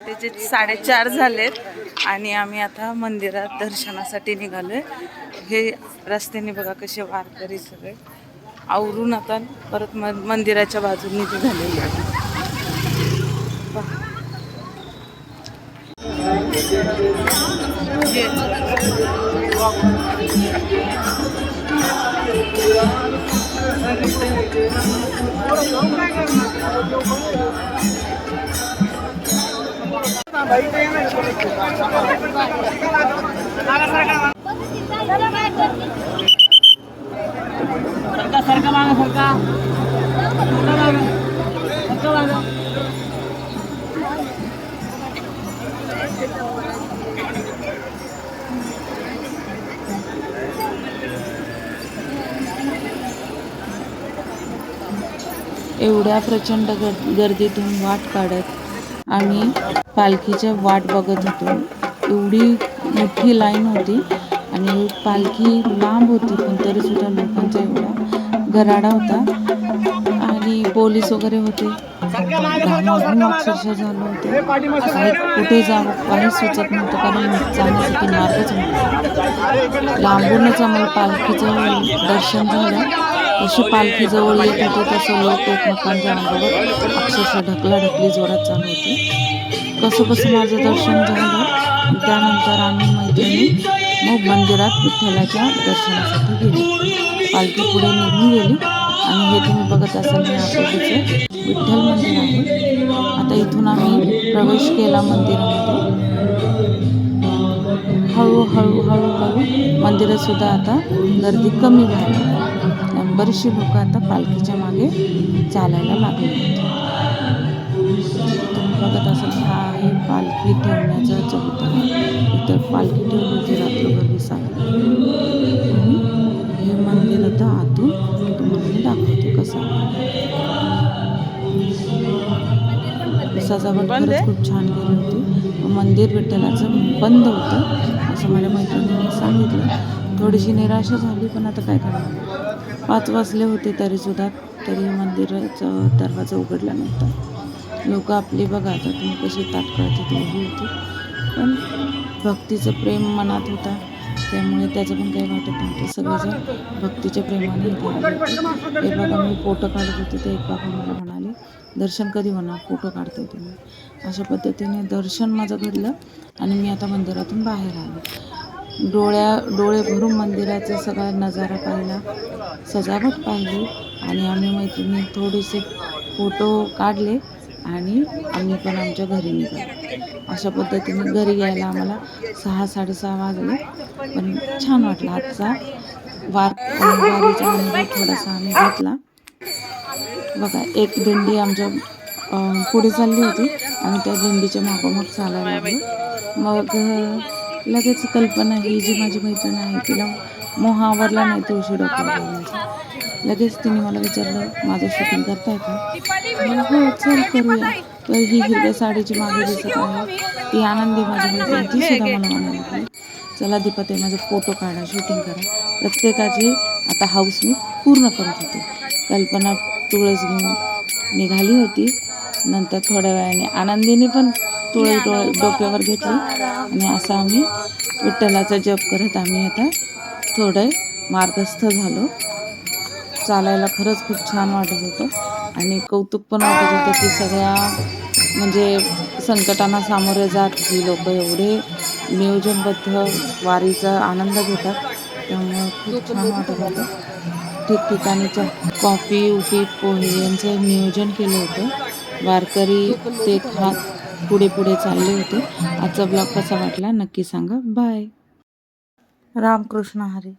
त्याचे साडेचार झालेत आणि आम्ही आता मंदिरात दर्शनासाठी निघालोय. हे रस्त्याने बघा कसे वारकरी सगळे. आवरून आता परत म मंदिराच्या बाजूने निघालेले आहेत. सरका सरका मागा सरका सरका मागा एवढ्या प्रचंड गर गर्दीतून वाट काढत आम्ही पालखीच्या वाट बघत होतो. एवढी मोठी लाईन होती आणि पालखी लांब होती पण तरीसुद्धा लोकांचा एवढा गराडा होता. आणि पोलीस वगैरे होते. अक्षरशः झालं होतं. काही कुठे जावं काही सुचत नव्हतं कारण जाण्यासाठी मार्गच नव्हता. लांबूनच आम्हाला पालखीचं दर्शन झालं. जशी पालखी जवळ येत होते तसं लोक एकमेकांच्या अंगावर अक्षरशः ढकला ढकली जोरात चालू होती. कसं कसं माझं दर्शन झालं त्यानंतर आम्ही मैत्रिणी मग मंदिरात विठ्ठलाच्या दर्शनासाठी गेलो. पालखी पुढे निघून गेली. आणि हे तुम्ही बघत असाल हे आकृतीचं विठ्ठल मंदिर आहे. आता इथून आम्ही प्रवेश केला मंदिरामध्ये. वगैरे सुद्धा आता गर्दी कमी झाली बरीचशी लोक आता पालखीच्या मागे चालायला लागली. तुम्ही बघत असाल हा आहे पालखी ठेवण्याचा चौथा. इथं पालखी ठेवली होती रात्रभर विसायला हे मंदिर आता आतून तुम्हाला दाखवते कसं सजावट खूप छान केली होती. मंदिर विठ्ठलाचं बंद होतं असं माझ्या मैत्रिणीने सांगितलं. थोडीशी निराशा झाली पण आता काय करणार? पाच वाजले होते तरीसुद्धा तरी मंदिराचा दरवाजा उघडला नव्हता लोक आपली बघा आता तुम्ही कशी तात्काळ तेवढी होती. पण भक्तीचं प्रेम मनात होता त्यामुळे त्याचं पण काही वाटत नव्हतं. सगळेजण भक्तीच्या प्रेमाने एक बाबा मी फोटो काढत होते ते एक बाबा मला म्हणाले दर्शन कधी म्हणा फोटो काढते तुम्ही. अशा पद्धतीने दर्शन माझं घडलं आणि मी आता मंदिरातून बाहेर आले. डोळ्या डोळे भरून मंदिराचा सगळा नजारा पाहिला. सजावट पाहिली आणि आम्ही मैत्रिणी थोडेसे फोटो काढले आणि आम्ही पण आमच्या घरी निघालो. अशा पद्धतीने घरी यायला आम्हाला सहा साडेसहा वाजले. पण छान वाटला. आजचा वार वारीचा अनुभव थोडासा आम्ही घेतला. बघा एक दिंडी आमच्या पुढे चालली होती आणि त्या दिंडीच्या मागोमाग चालायला लागलो. मग लगेच कल्पना ही जी माझी मैत्रीण आहे तिला मोह आवरला नाही तुळशी डोक्यावर घालण्याचा लगेच तिने मला विचारलं माझं शूटिंग करताय का? म्हणलं, हो चल करूया. तर ही हिरव्या साडीची मागे दिसत आहे. ती आनंदी माझी मैत्रीण ती सुद्धा मला म्हणायला लागली चला दीपा माझे फोटो काढा शूटिंग करा. प्रत्येकाची आता हाऊस मी पूर्ण करत होते. कल्पना तुळस घेऊन निघाली होती. नंतर थोड्या वेळाने आनंदीने पण तुळस डो डोक्यावर घेतली आणि असं आम्ही विठ्ठलाचा जप करत आम्ही आता थोडं मार्गस्थ झालो. चालायला खरंच खूप छान वाटत होतं. आणि कौतुक पण वाटत होतं की सगळ्या म्हणजे संकटांना सामोरे जात ही लोक एवढे नियोजनबद्ध वारीचा आनंद घेतात त्यामुळं खूप छान वाटत होतं. ठिकठिकाणीच्या कॉफी उपीट पोहे यांचं नियोजन केलं होतं. वारकरी ते खात पुढे पुढे चालले होते. आजचा ब्लॉग कसा वाटला नक्की सांगा. बाय रामकृष्ण हरी.